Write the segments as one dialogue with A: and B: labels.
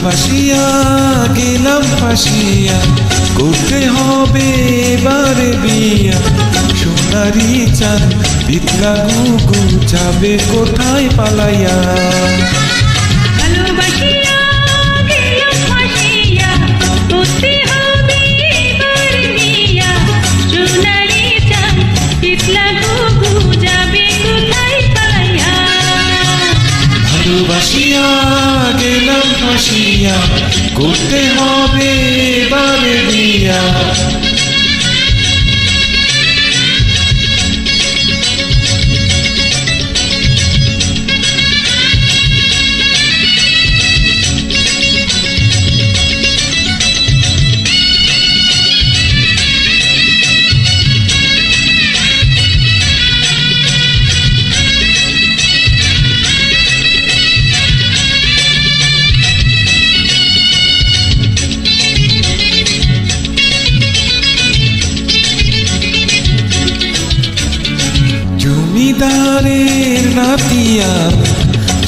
A: ভালোবাসিয়া গেলাম ফাঁসিয়া। করতে হবে এবারে বিয়া। সোনারি চান পিতলা গুগু যাবে কোথায় পালাইয়া?
B: ভালোবাসিয়া গেলাম ফাঁসিয়া করতে হবে এবারে বিয়া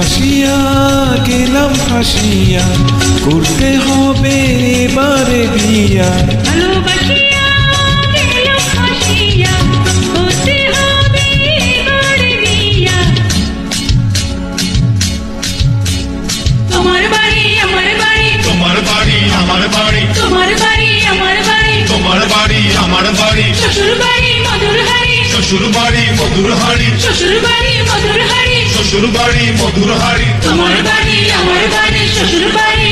A: ভালোবাসিয়া গেলাম ফাঁসিয়া করতে হবে এবারে বিয়া।
B: আমার বাড়ি
C: আমার বাড়ি।
B: তোমার বাড়ি আমার বাড়ি।
C: তোমার বাড়ি আমার বাড়ি।
B: শ্বশুর বাড়ি মধুর হাড়ি
C: শ্বশুর বাড়ি মধুর হাড়ি
B: শ্বশুর বাড়ি মধুর হাড়ি তোমার বাড়ি আমার বাড়ি শ্বশুর বাড়ি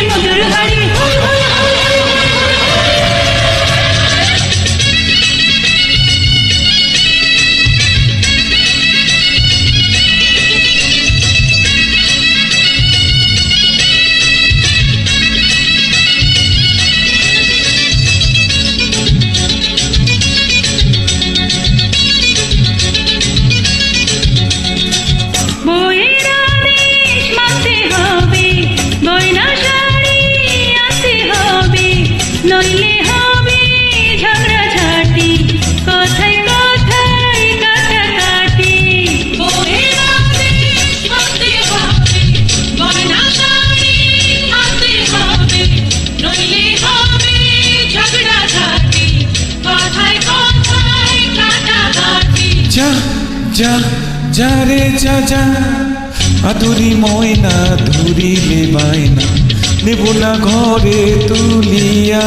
A: যা যা রে, যা যা। আদুরি ময়না ধুরি বায়না। নেব না ঘরে তুলিয়া।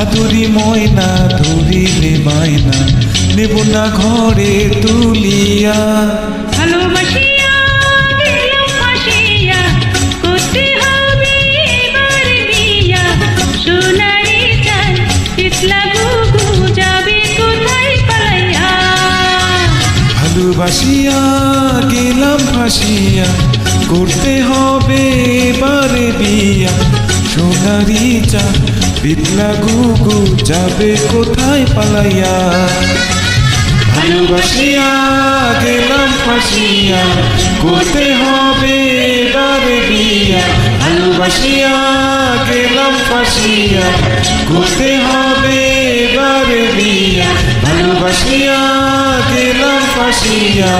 A: আদুরি ময়না ধুরি বায়না। নেব না ঘরে তুলিয়া।
B: ভালোবাসিয়া
A: ভালোবাসিয়া গেলাম ফাঁসিয়া করতে হবে এবারে বিয়া। সোনারি চা পিতলা গুগু যাবে কোথায় পালাইয়া? ভালোবাসিয়া গেলাম ফাঁসিয়া করতে হবে এবারে বিয়া। ভালোবাসিয়া গেলাম ফাঁসিয়া করতে হবে এবারে বিয়া। ভালোবাসিয়া ফাঁসিয়া